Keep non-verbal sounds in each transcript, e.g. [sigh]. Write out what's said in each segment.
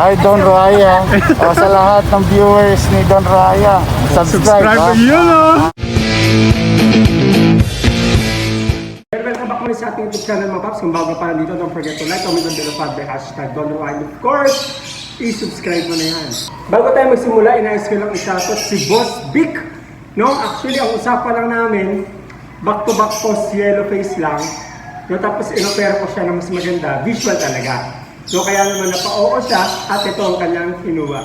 Hi, Don Raya. o, sa lahat ng viewers ni Don Raya, subscribe. Subscribe ha? yun oh. Welcome back muli sa ating YouTube channel mga paps. Kung bago pa lang dito, don't forget to like, comment, and below by hashtag Don Rowan. Of course, i-subscribe mo na yan. Bago tayo magsimula, inayos ko lang isatot si Boss Vic. No, actually, ang usapan lang namin, back to back post yellow face lang. No, tapos inopera ko siya ng mas maganda, visual talaga. No, kaya naman napa-oo siya at ito ang kanyang kinuha.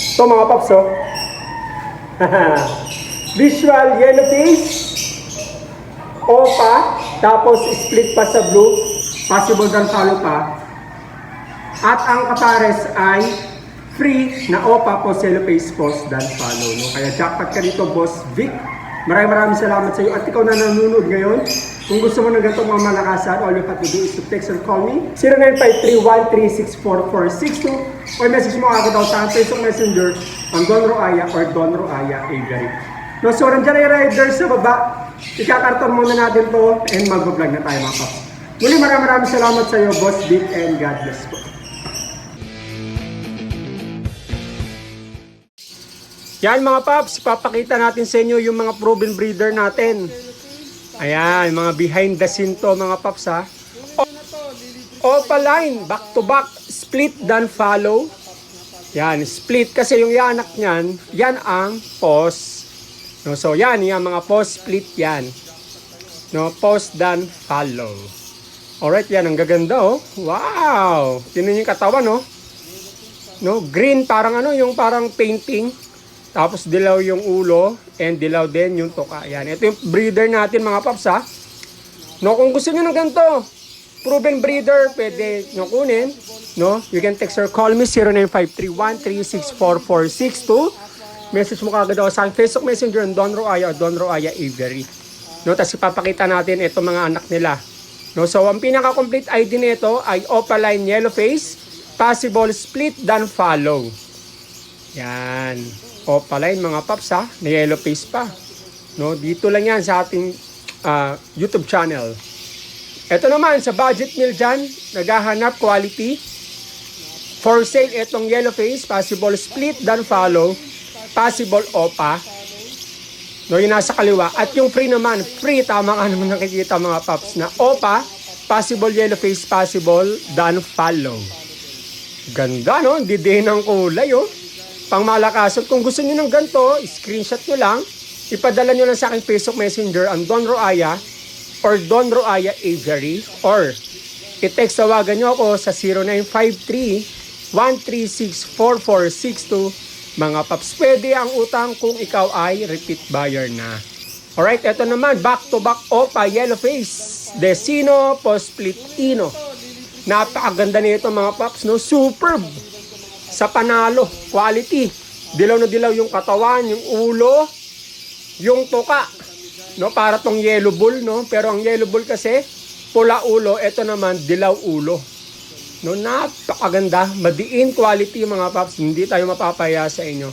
Ito mga paps, oh. [laughs] visual yellow face, OPA, tapos split pa sa blue, possible dan follow pa. At ang kapares ay free na OPA po yellow face post dan follow. No? Kaya jackpot ka dito, Boss Vic. Maraming maraming salamat sa iyo. At ikaw na nanonood ngayon, kung gusto mo ng ganitong mga malakasan, all you have to do is to text or call me 0953-1364462 or message mo ako daw sa Facebook Messenger ang Don Roaya or Don Roaya Avery. No, so nandiyan ay rider sa baba. Ikakarton muna natin to and mag-vlog na tayo mga paps. Muli maraming maraming salamat sa iyo, Boss Vic, and God bless po. Yan mga paps, papakita natin sa inyo yung mga proven breeder natin. Ayan, mga behind the scene to mga paps ha. Opaline, back to back, split dan follow. Yan, split kasi yung yanak niyan, yan ang post. No, so yan, yan mga post split yan. No, post dan follow. Alright, yan ang gaganda oh. Wow! Niyo yung katawan oh. No, green parang ano, yung parang painting. Tapos dilaw yung ulo and dilaw din yung tuka. Yan. Ito yung breeder natin mga paps ha. No, kung gusto niyo ng ganito, proven breeder, pwede nyo kunin. No, you can text or call me 0953-1364462. Message mo kagad ako sa Facebook Messenger ng Don Roaya o Don Roaya Avery. No, tapos ipapakita natin ito mga anak nila. No, so ang pinaka-complete ID nito ay Opaline Yellow Face, Possible Split Dan Follow. Yan. Opaline mga paps ha, na yellow face pa. No, dito lang yan sa ating ah, YouTube channel. Ito naman sa budget meal dyan, naghahanap quality. For sale itong yellow face, possible split dan follow, possible opa. No, yung nasa kaliwa. At yung free naman, free, tama ka naman nakikita mga paps na opa, possible yellow face, possible dan follow. Ganda no, hindi din ang kulay oh. Pang malakasan, kung gusto niyo ng ganito, screenshot nyo lang, ipadala nyo lang sa aking Facebook Messenger ang Don Roaya or Don Roaya Avery or i-text tawagan nyo ako sa 0953-136-4462 mga paps. Pwede ang utang kung ikaw ay repeat buyer na. Alright, eto naman, back to back Opa Yellow Face, Decino Posplitino. Napakaganda nito mga paps, no? Superb! Sa panalo, quality. Dilaw na dilaw yung katawan, yung ulo, yung tuka. No, para tong yellow bull, no? Pero ang yellow bull kasi pula ulo, ito naman dilaw ulo. No, napakaganda, madiin quality mga paps, hindi tayo mapapaya sa inyo.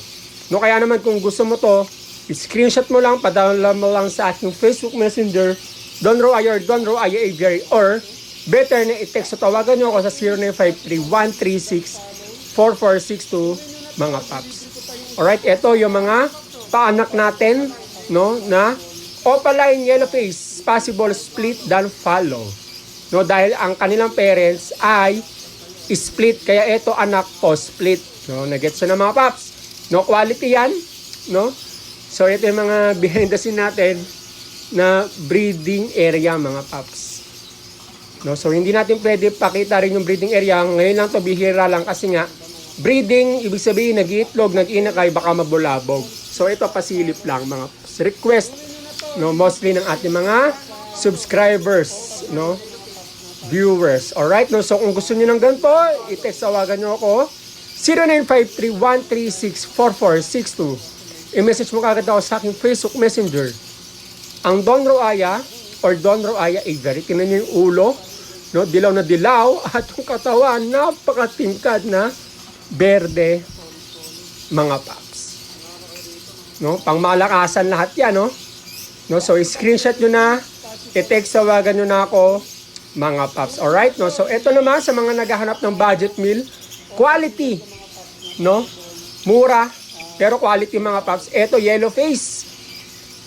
No, kaya naman kung gusto mo to, screenshot mo lang, padala mo lang sa aking Facebook Messenger, Don Roaya or Don Aviary, or better na i-text o tawagan nyo ako sa 0953 4462 mga paps. Alright, ito yung mga paanak natin, no, na opaline yellow face, possible split dan follow. No, dahil ang kanilang parents ay split, kaya ito anak po split. No, nagets na mga paps. No, quality yan, no? So, ito yung mga [laughs] behind the scene natin na breeding area mga paps. No, so hindi natin pwede pakita rin yung breeding area. Ngayon lang to bihira lang kasi nga breeding ibig sabihin nag-iitlog, nag-inakay baka mabulabog. So ito pasilip lang mga request no mostly ng ating mga subscribers, no? Viewers. All right, no? So kung gusto niyo ng ganito, i-text niyo ako 0953-136-4462. I-message mo kagad ako sa aking Facebook Messenger. Ang Don Roaya or Don Roaya Avery, tingnan niyo yung ulo, no? Dilaw na dilaw [laughs] at yung katawan napakatingkad na berde mga paps. No? Pang malakasan lahat 'yan, no? No, so screenshot nyo na, i-text tawagan nyo na ako mga paps. Alright, no? So ito naman sa mga naghahanap ng budget meal, quality, no? Mura, pero quality mga paps. Ito, yellow face.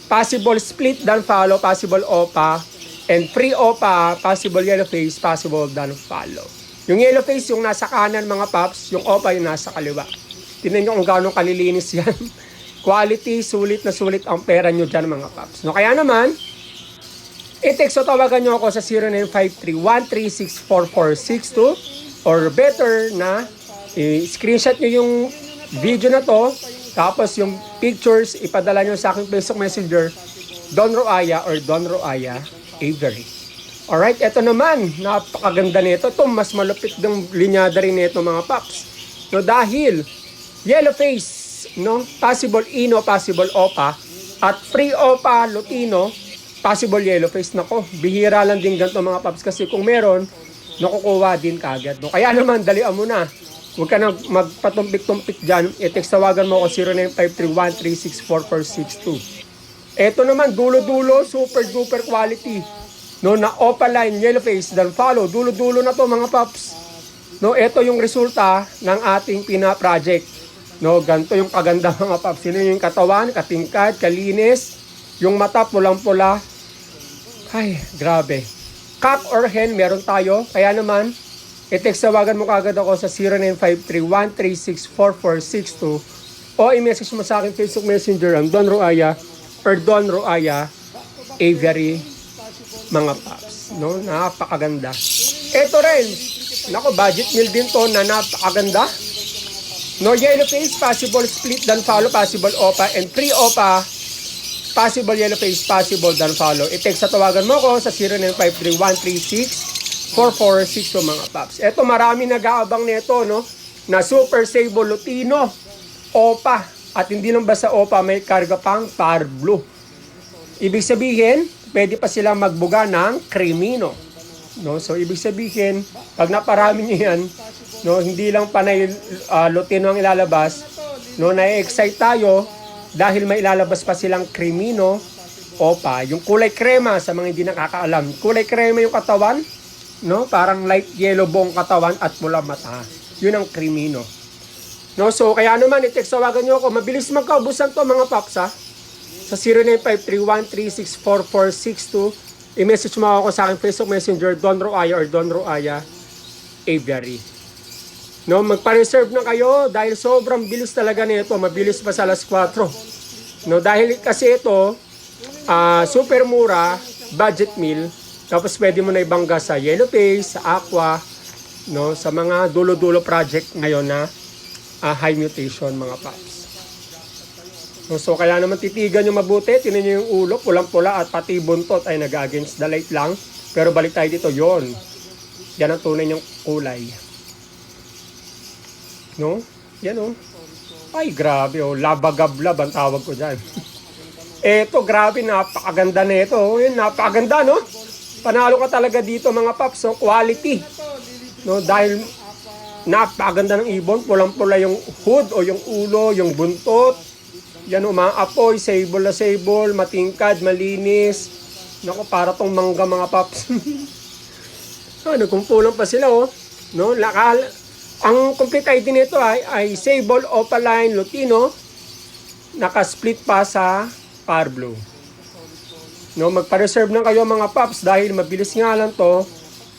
Possible split dan follow, possible OPA. And free OPA, possible yellow face, possible dan follow. Yung yellow face, yung nasa kanan mga paps, yung OPA yung nasa kaliwa. Tingnan nyo kung gaano kalilinis [laughs] yan. Quality, sulit na sulit ang pera nyo dyan mga paps. No, kaya naman, i-text o tawagan nyo ako sa 0953-1364462 or better na i-screenshot nyo yung video na to tapos yung pictures ipadala nyo sa aking Facebook Messenger Don Roaya or Don Roaya Avery. Alright, eto naman, napakaganda nito. Ito, mas malupit ng linyada rin nito mga paps. No, dahil yellow face, no, possible ino, possible opa, at free opa, lutino, possible yellow face. Nako, bihira lang din ganito mga paps kasi kung meron, nakukuha din kagad. No? Kaya naman, dalian mo na. Huwag ka na magpatumpik-tumpik dyan. I-text tawagan mo ako 0953-1364462. Ito naman, dulo-dulo, super duper quality. No, na opaline, yellow face, then follow. Dulo-dulo na to mga paps. No, ito yung resulta ng ating pina-project. No, ganito yung kaganda [laughs] mga paps. Sino yung katawan, katingkad, kalinis, yung mata pulang-pula. Ay, grabe. Cock or hen, meron tayo. Kaya naman, i-text tawagan mo kagad ako sa 0953-136-4462 o i-message mo sa akin Facebook Messenger ang Don Roaya or Don Roaya Avery mga paps. No? Napakaganda. Ito rin. Nako, budget meal din to na napakaganda. No yellow face, possible split dan follow, possible OPA, and free OPA, possible yellow face, possible dan follow. I-text sa tawagan mo ko sa 0953-136-4462 mga paps. Ito, marami nag-aabang nito, no? Na Super Sable Lutino, OPA. At hindi lang basta OPA, may karga pang Par Blue. Ibig sabihin, pwede pa silang magbuga ng Crimino. No? So, ibig sabihin, pag naparami nyo yan, no, hindi lang panay uh, Lutino ang ilalabas, no, na-excite tayo dahil may ilalabas pa silang Crimino, Opa. Yung kulay krema sa mga hindi nakakaalam. Kulay krema yung katawan, no? Parang light yellow buong katawan at pula mata. Yun ang Crimino. No, so kaya naman i-text tawagan niyo ako. Mabilis magkaubusan to mga paps ha. Sa 0953-136-4462 i-message mo ako sa aking Facebook Messenger Don Roaya or Don Roaya Aviary. No, magpa-reserve na kayo dahil sobrang bilis talaga nito, mabilis pa sa alas 4. No, dahil kasi ito ah, super mura, budget meal, tapos pwede mo na ibangga sa Yellow Face, sa Aqua, no, sa mga dulo-dulo project ngayon na ah, high mutation mga paps. So kaya naman titigan nyo mabuti, tinan nyo yung ulo, pulang-pula at pati buntot ay nag-against the light lang. Pero balik tayo dito, yon Yan ang tunay niyang kulay. No? Yan oh. Ay, grabe oh. Labagablab ang tawag ko dyan. [laughs] Eto, grabe, napakaganda na ito. Oh, yun, napakaganda, no? Panalo ka talaga dito, mga paps. So, quality. No, dahil napakaganda ng ibon. Pulang-pula yung hood o yung ulo, yung buntot. Yan, umaapoy, sable na sable, matingkad, malinis. Naku, para tong mangga, mga paps. [laughs] ano, kumpulang pa sila, oh. No, lakal, ang complete ID nito ay, ay Sable Opaline Lutino. Naka-split pa sa Par Blue. No, magpa-reserve na kayo mga paps dahil mabilis nga lang to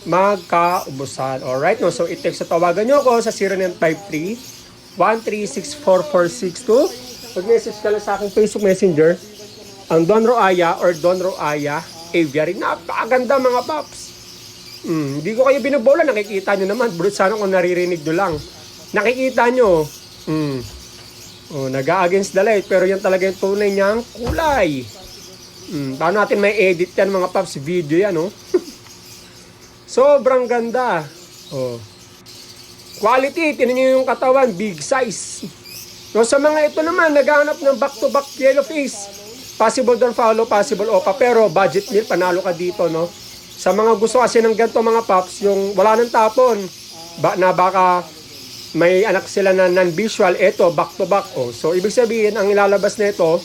magkaubusan. Alright, no? So, i-text sa tawagan nyo ako sa 0953 1364462. Mag-message ka lang sa aking Facebook Messenger ang Don Roaya or Don Roaya Aviary. Napakaganda mga paps. Mm, hindi ko kayo binobola, nakikita nyo naman. Bro, sana kung naririnig nyo lang. Nakikita nyo. Mm. Oh, nag-against the light, pero yan talaga yung tunay niyang kulay. Mm, paano natin may edit yan mga paps? Video yan, oh. [laughs] Sobrang ganda. Oh. Quality, tinan nyo yung katawan, big size. No, sa mga ito naman, naghahanap ng back-to-back yellow face. Possible don't follow, possible opa. Pero budget meal, panalo ka dito, no? Sa mga gusto kasi ng ganito mga paps, yung wala nang tapon, ba, na baka may anak sila na non-visual, ito, back-to-back. Oh. So, ibig sabihin, ang ilalabas na ito,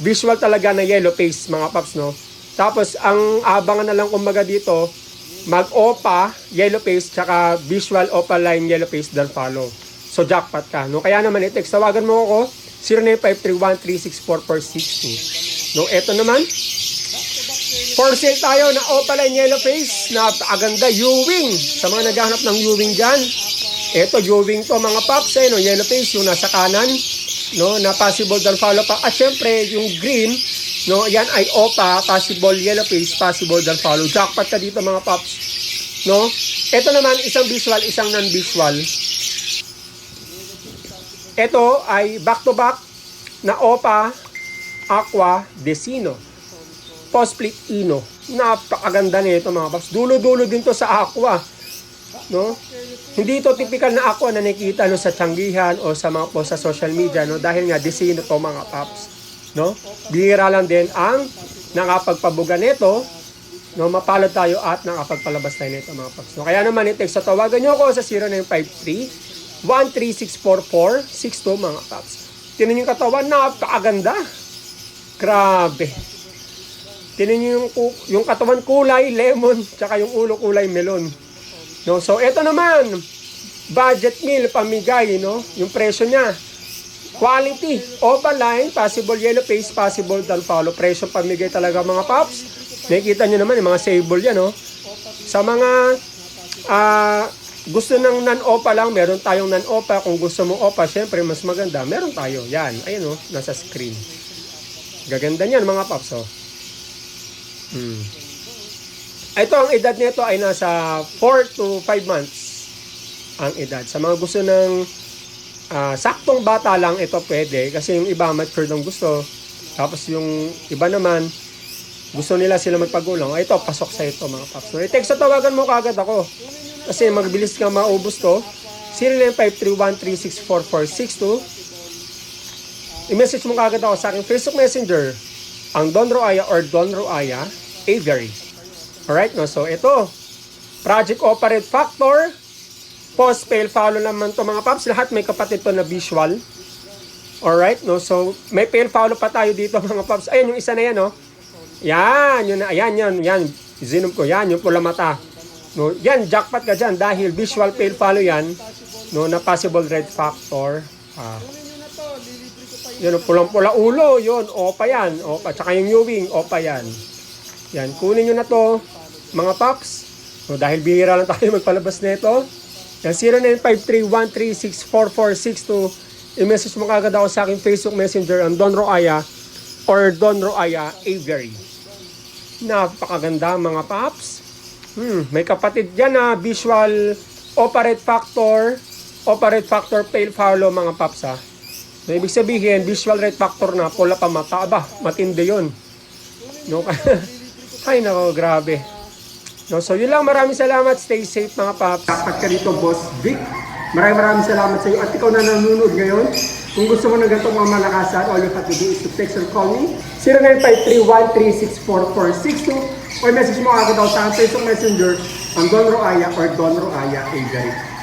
visual talaga na yellow face, mga paps, no? Tapos, ang abangan na lang kumbaga dito, mag-OPA, yellow face, tsaka visual opaline yellow face then follow. So jackpot ka. No? Kaya naman i-text, tawagan mo ako 0953136446. No, eto naman. For sale tayo na opaline yellow face. Napakaganda, Ewing. Sa mga naghahanap ng Ewing dyan. Eto, Ewing to mga paps. Eh, no? Yellow face, yung nasa kanan. No, na possible dan follow pa. At syempre, yung green, no, yan ay OPA, possible yellow face, possible dan follow. Jackpot ka dito mga paps. No? Ito naman, isang visual, isang non-visual. Ito ay back-to-back na OPA Aqua Decino. Post-split Ino. Napakaganda nito mga paps. Dulo-dulo din to sa Aqua. No? Hindi ito typical na Aqua na nakikita no, sa tiyanggihan o sa mga post sa social media no dahil nga Decino to mga paps. No? Bihira lang din ang nakapagpabuga nito no mapalad tayo at nakapagpalabas tayo nito mga paps. No, kaya naman i-text sa tawagan niyo ako sa 0953 1364462 mga paps. Tinan yung katawan, napakaganda. Grabe. Tinan yung, yung katawan kulay lemon, tsaka yung ulo kulay melon. No, so ito naman, budget meal pamigay, no? Yung presyo niya. Quality, opaline, possible yellow face, possible follow. Presyo pamigay talaga mga paps. Nakikita niyo naman yung mga sable yan, no? Sa mga ah, gusto ng non-OPA lang, meron tayong non-OPA. Kung gusto mo OPA, syempre mas maganda. Meron tayo. Yan. Ayun, oh, nasa screen. Gaganda niyan mga paps, oh. Hmm. Ito, ang edad nito ay nasa 4 to 5 months ang edad. Sa mga gusto ng ah, saktong bata lang, ito pwede. Kasi yung iba, mature ng gusto. Tapos yung iba naman, gusto nila sila magpagulang. Ito, pasok sa ito mga paps. So, i-text tawagan mo kagad ako. Kasi magbilis ka maubos to. 0953134462. I-message mo kagad ako sa aking Facebook Messenger. Ang Don Roaya or Don Roaya Aviary. Alright, no? So, ito. Project Operate Factor. Post fail follow naman to mga paps. Lahat may kapatid to na visual. Alright, no? So, may fail follow pa tayo dito [laughs] mga paps. Ayan, yung isa na yan, no? Yan, yun na, ayan, yan, yan. Zinom ko, yan, yung pula mata. No, yan, jackpot ka dyan dahil visual fail follow yan. No, na possible red factor. Ah. Yung pulang-pula ulo, yun, opa yan. Opa, tsaka yung Ewing, opa yan. Yan, kunin nyo na to, mga paps. No, dahil bihira lang tayo [laughs] magpalabas nito. Yan, 0953-136-4462. I-message mo kagad ako sa aking Facebook Messenger ang Don Roaya or Don Roaya Avery. Napakaganda mga paps. Hmm, may kapatid dyan na visual operate factor, operate factor pale follow mga paps ha. So, ibig sabihin, visual rate factor na, pula pa mata. Aba, matindi yun. No? [laughs] Ay, nako, grabe. No, so yun lang, maraming salamat. Stay safe mga paps. Dapat ka dito, Boss Vic. Maraming maraming salamat sa iyo. At ikaw na nanonood ngayon, kung gusto mo ng ganitong mga malakasan, all you have to do is to text or call me. 0953-136-4462 or message mo agad ako sa Facebook Messenger ang Don Roaya or Don Roaya Avery.